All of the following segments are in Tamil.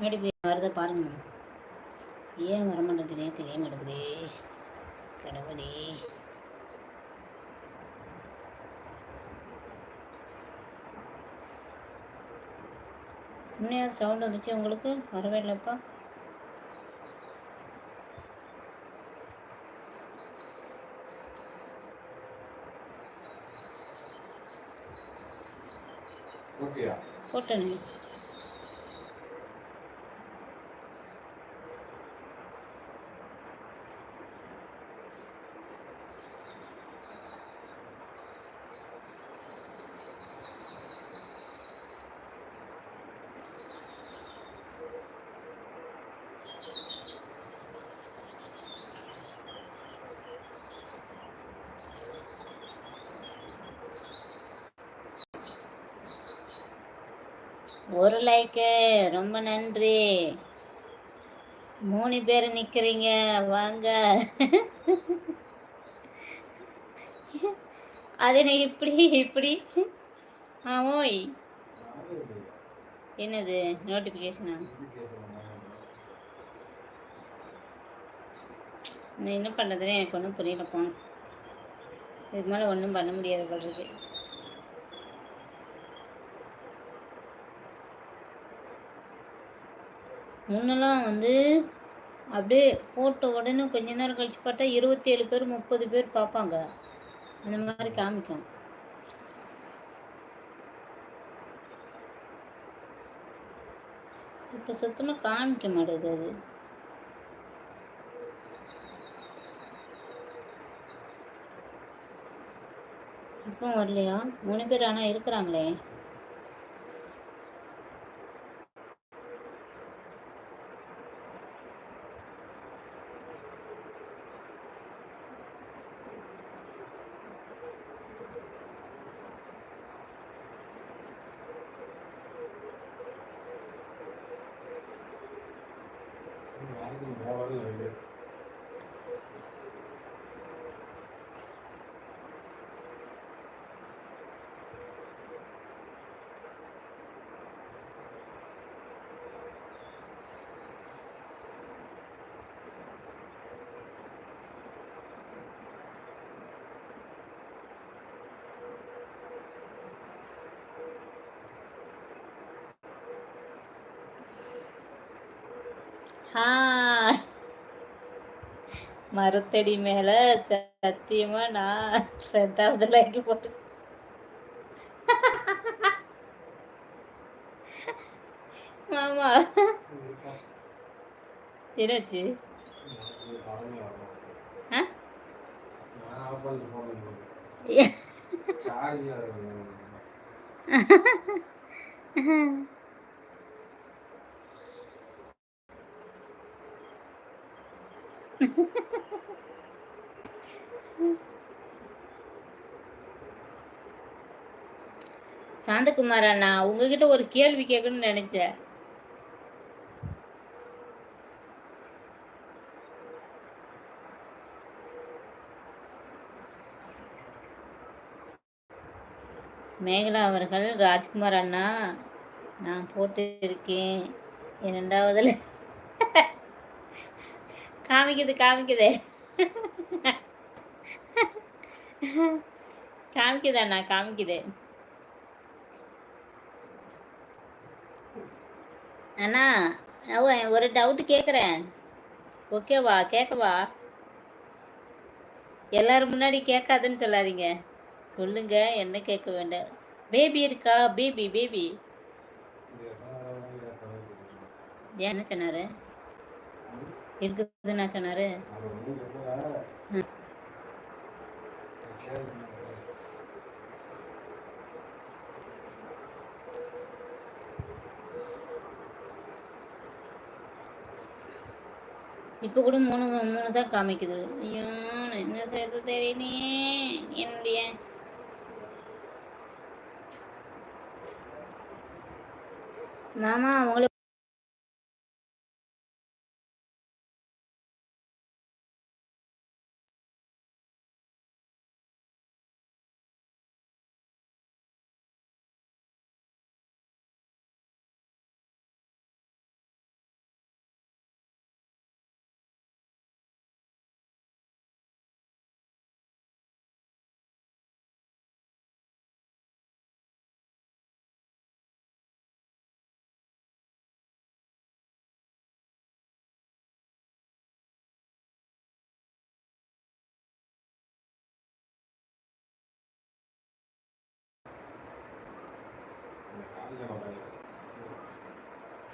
நடிப்பு வருதை பாருங்க. ஏன் வரமாட்டேங்குதுனே தெரிய மாட்டேங்குதே கடவுளே. இன்னும் சவுண்ட் வந்துச்சு உங்களுக்கு? வரவே இல்லைப்பா. போட்டேனே. ஒரு லைக்கு ரொம்ப நன்றி. மூணு பேர் நிற்கிறீங்க வாங்க. அது இப்படி இப்படி? ஆ ஓய். என்னது? நோட்டிஃபிகேஷனா என்ன பண்ணுறதுன்னு எனக்கு ஒன்றும் புரியல போகணும் இது மேலே ஒன்றும் பண்ண முடியாது சொல்கிறது இருக்கு. முன்னெல்லாம் வந்து அப்படியே போட்ட உடனே கொஞ்ச நேரம் கழிச்சு பார்த்தா இருபத்தி ஏழு பேர் முப்பது பேர் பார்ப்பாங்க. அந்த மாதிரி காமிக்கும். இப்போ சுத்தமாக காமிக்க மாட்டேங்குது அது. இப்போ வரலையா? மூணு பேர் ஆனால் இருக்கிறாங்களே. ஹாய் மரத்தடி மேல சத்தியமா நான் ரெண்டாவது லைக் போட்டு. மாமா. என்னாச்சு? சார்ஜ் சாந்தகுமார் அண்ணா உங்ககிட்ட ஒரு கேள்வி கேட்கணும்னு நினைச்சேன். மேகலா அவர்கள் ராஜ்குமார் அண்ணா நான் போட்டு இருக்கேன் இரண்டாவதுல காமிக்குது காமிக்குது காமிக்குது அண்ணா காமிக்குது அண்ணா ஒரு டவுட் கேட்குறேன் ஓகேவா கேட்கவா எல்லாரும் முன்னாடி கேட்காதுன்னு சொல்லாதீங்க சொல்லுங்க என்ன கேட்க வேண்டாம் பேபி இருக்கா பேபி பேபி என்ன சொன்னாரு இருக்குதுன்னு சொன்னாரு. இப்போ கூட மூணு மூணு தான் காமிக்குது. ஐயோ என்ன செய்யறது தெரியலையே. என்னுடைய மாமா உங்களுக்கு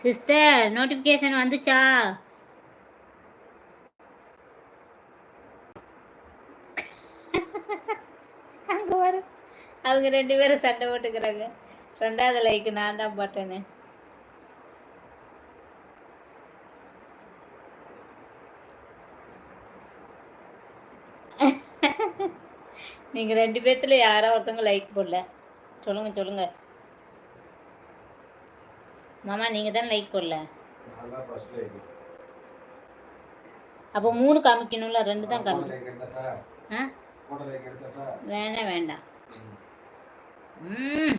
சிஸ்டர் நோட்டிஃபிகேஷன் வந்துச்சா? அங்கே வர அவங்க ரெண்டு பேரும் சண்டை போட்டுக்கிறாங்க. ரெண்டாவது லைக்கு நான் தான் போட்டேன்னு நீங்கள் ரெண்டு பேர்த்துல யாரோ ஒருத்தவங்க லைக் போடல. சொல்லுங்க சொல்லுங்க. மாமா நீங்கள் தான் லைக் போடல? அப்போ மூணு காமிக்கணும்ல ரெண்டு தான் காமிக்கணும். வேண்டாம் வேண்டாம். ம்.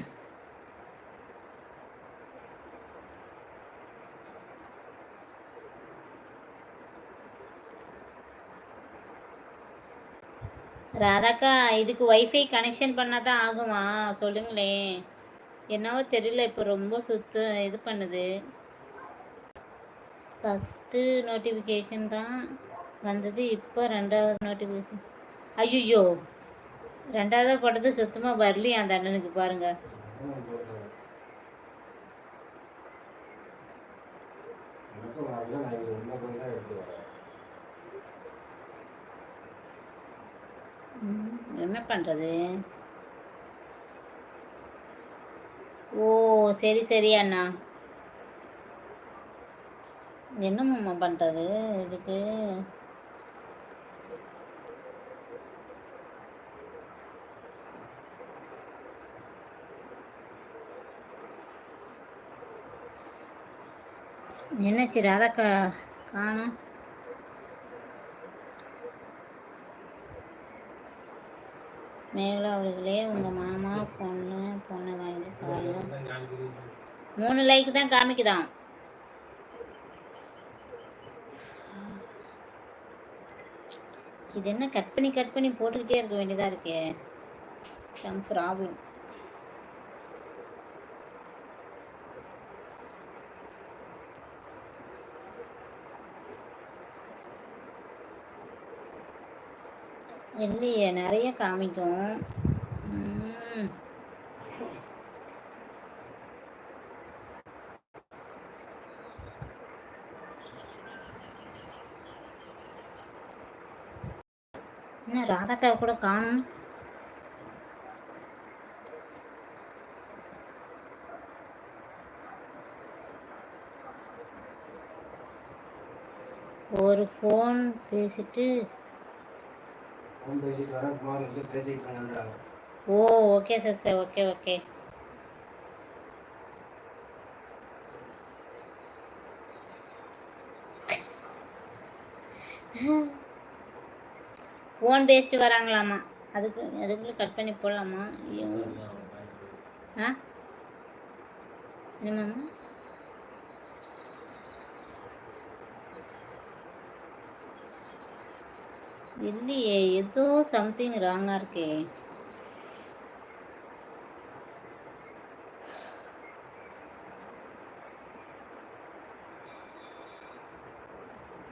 ராதாக்கா இதுக்கு வைஃபை கனெக்ஷன் பண்ணால் தான் ஆகுமா? சொல்லுங்களேன். என்னவோ தெரியல இப்போ ரொம்ப சுத்து இது பண்ணுது. ஃபஸ்ட்டு நோட்டிஃபிகேஷன் தான் வந்தது இப்போ ரெண்டாவது நோட்டிஃபிகேஷன் ஐயோ ரெண்டாவது போட்டது சுத்தமாக வரலையே அந்த அண்ணனுக்கு பாருங்க. என்ன பண்ணுறது ஓ சரி சரி அண்ணா. என்னம்மா பண்ணுறது இதுக்கு என்னாச்சு ராதாக்கா காணும். மேகலா அவர்களே உங்கள் மாமா பொண்ணு பொண்ணை வாங்கி பாருங்க. மூணு லைக் தான் காமிக்குதாம். இது என்ன கட் பண்ணி கட் பண்ணி போட்டுக்கிட்டே இருக்க வேண்டியதாக இருக்கே? சம் ப்ராப்ளம் இல்லையே நிறைய காமிக்கும் ம். என்ன ராதாக்கா கூட காணும் ஒரு ஃபோன் பேசிட்டு பேசிட்டு வரேன் குமார் வச்சு பேசிட்டு இருங்கன்றாங்க ஓ okay sister okay okay phone பேசிட்டு வராங்களாமா அதுக்கு அதுக்குள்ளே கட் பண்ணி போடலாமா? ஐயோ. ஆ? என்னம்மா? இல்லையே ஏதோ சம்திங் ராங்காக இருக்கே.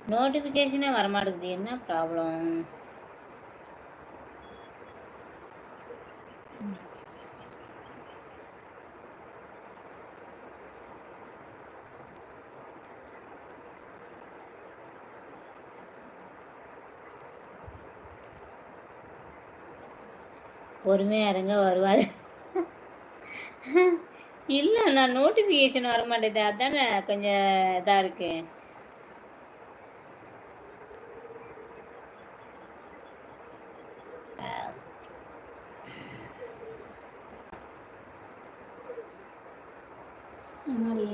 நோட்டிஃபிகேஷனே வரமாட்டேங்குது. என்ன ப்ராப்ளம் பொறுமையாக இருங்க வருவார். இல்லை நான் நோட்டிஃபிகேஷன் வர மாட்டேது அதானே கொஞ்சம் இதாக இருக்கு. சாரி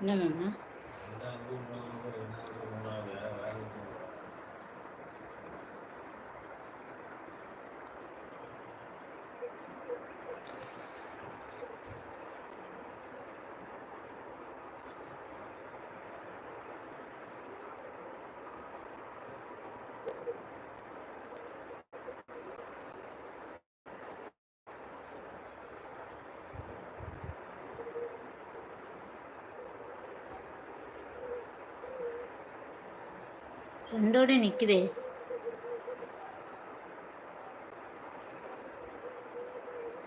என்ன மாமா ரெண்டோட நிற்குதே.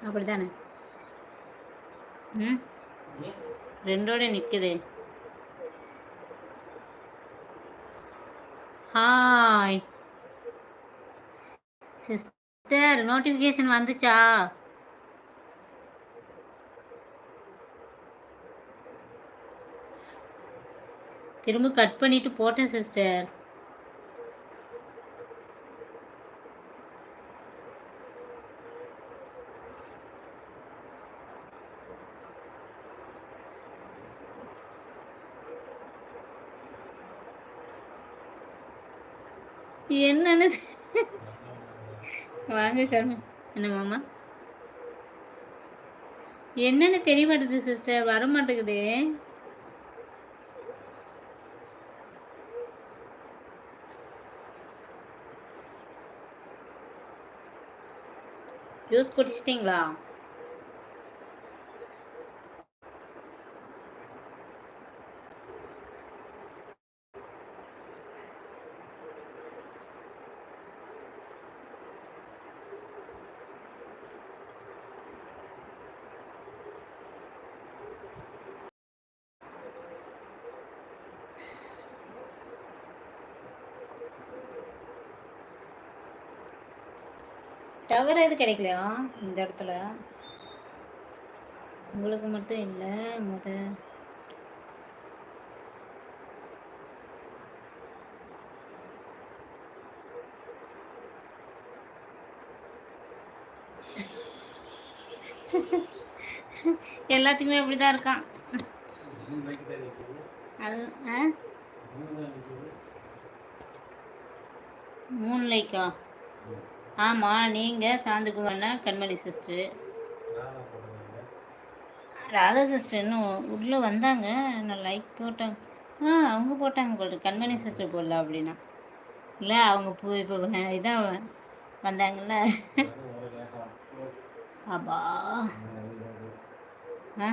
அப்படிதானே? ம்? ரெண்டோட நிற்குதே. ஹாய். சிஸ்டர் நோட்டிஃபிகேஷன் வந்துச்சா? திரும்ப கட் பண்ணிட்டு போட்டேன் சிஸ்டர். என்னன்னு வாங்க கர்ம என்ன மாமா? என்னன்னு தெரிய மாட்டேது சிஸ்டர் வர மாட்டேங்குது ஜூஸ் குடிச்சிட்டிங்களா? டவர் எது கிடைக்கலையா இந்த இடத்துல? உங்களுக்கு மட்டும் இல்லை முத. எல்லாத்துக்குமே அப்படிதான் இருக்கான். அது மூணு லைக்கா? ஆமாம் நீங்கள் சாந்துக்குவண்ணா கண்மணி சிஸ்டர் ராதா சிஸ்டர் இன்னும் உள்ளே வந்தாங்க. நான் லைக் போட்டாங்க ஆ அவங்க போட்டாங்க போல கண்மணி சிஸ்டர் போடல அப்படின்னா. இல்லை அவங்க பூ இப்போ இதான் வந்தாங்கல்ல. அப்பா ஆ?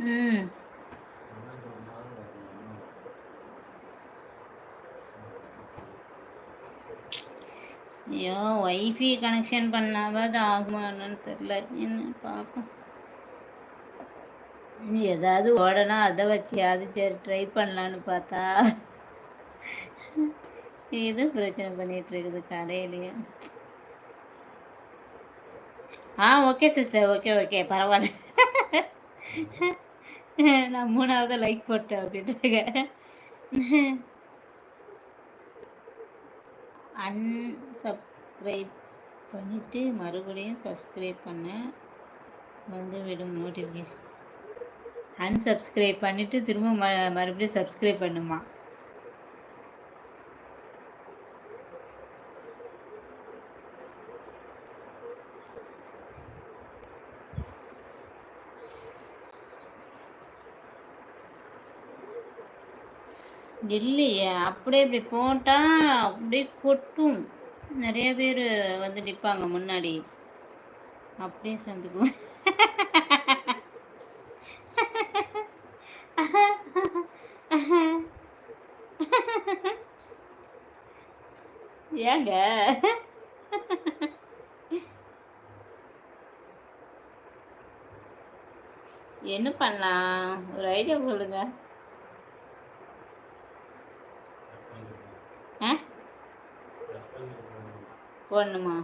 ம். ஐயோ ஒய்ஃபை கனெக்ஷன் பண்ணாவது ஆகுமா என்னன்னு தெரில. என்ன பார்ப்போம் ஏதாவது ஓடனா அதை வச்சியாவது சரி ட்ரை பண்ணலான்னு பார்த்தா இது பிரச்சனை பண்ணிட்டு இருக்குது கடையிலையும் ஆ ஓகே சிஸ்டர் ஓகே ஓகே பரவாயில்ல நான் மூணாவது லைக் போட்டேன் அப்படின்ட்டு அன்சப்ஸ்கிரைப் பண்ணிவிட்டு மறுபடியும் சப்ஸ்கிரைப் பண்ண வந்து விடும் நோட்டிஃபிகேஷன் அன்சப்ஸ்கிரைப் பண்ணிவிட்டு திரும்ப ம மறுபடியும் சப்ஸ்கிரைப் பண்ணுமா? இல்லையே அப்படியே இப்படி போட்டால் அப்படியே கொட்டும். நிறைய பேர் வந்து நிற்பாங்க முன்னாடி. அப்படியே சந்துக்குவோம் ஏங்க? என்ன பண்ணலாம்? ஒரு ஐடியா சொல்லுங்க ஆ போடணுமா?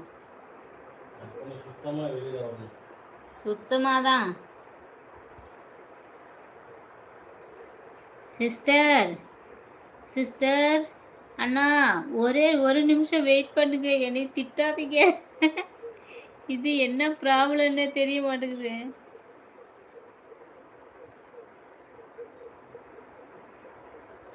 சுத்தமாக தான் சிஸ்டர் சிஸ்டர் அண்ணா ஒரே ஒரு நிமிஷம் வெயிட் பண்ணுங்க. என்னை திட்டாதீங்க. இது என்ன ப்ராப்ளம்னே தெரிய மாட்டேங்குது.